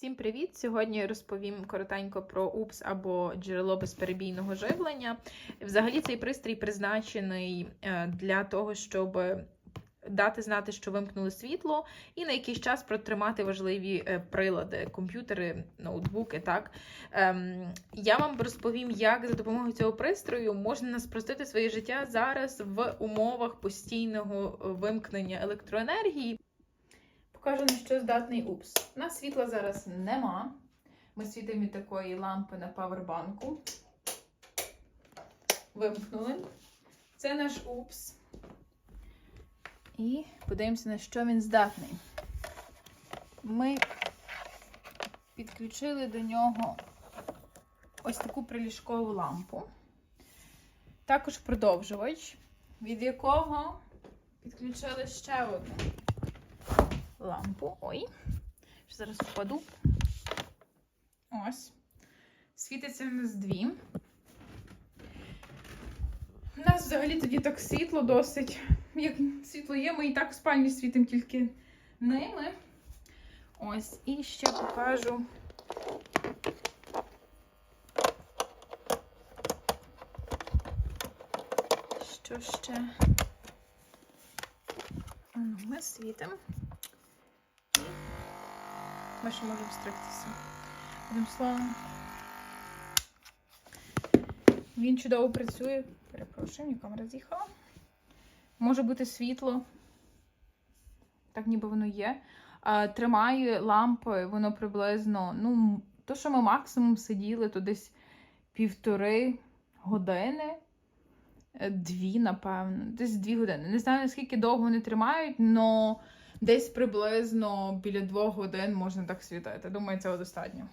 Всім привіт! Сьогодні розповім коротенько про УПС або джерело безперебійного живлення. Взагалі цей пристрій призначений е, для того, щоб дати знати, що вимкнули світло, і на якийсь час протримати важливі е, прилади, комп'ютери, ноутбуки. Так Ем, я вам розповім, як за допомогою цього пристрою можна спростити своє життя зараз в умовах постійного вимкнення електроенергії. Покажу, на що здатний УПС. У нас світла зараз нема. Ми світимо від такої лампи на павербанку. Вимкнули. Це наш УПС. І подивимося, на що він здатний. Ми підключили до нього ось таку приліжкову лампу. Також продовжувач, від якого підключили ще одну лампу. Ой, що зараз впаду. Ось. Світиться в нас дві. У нас взагалі тоді так світло досить. Як світло є, ми і так в спальні світимо тільки ними. Ось, і ще покажу. Що ще? Ну, Ми світимо. Ми ще можемо стригтися. Одним словом. Він чудово працює. Перепрошую, мені камера з'їхала. Може бути світло. Так ніби воно є. Тримає лампи, воно приблизно, ну, то, що ми максимум сиділи, то десь півтори години. Е, Дві, напевно, десь дві години. Не знаю, наскільки довго вони тримають, але десь приблизно біля двох годин можна так світити. Думаю, цього достатньо.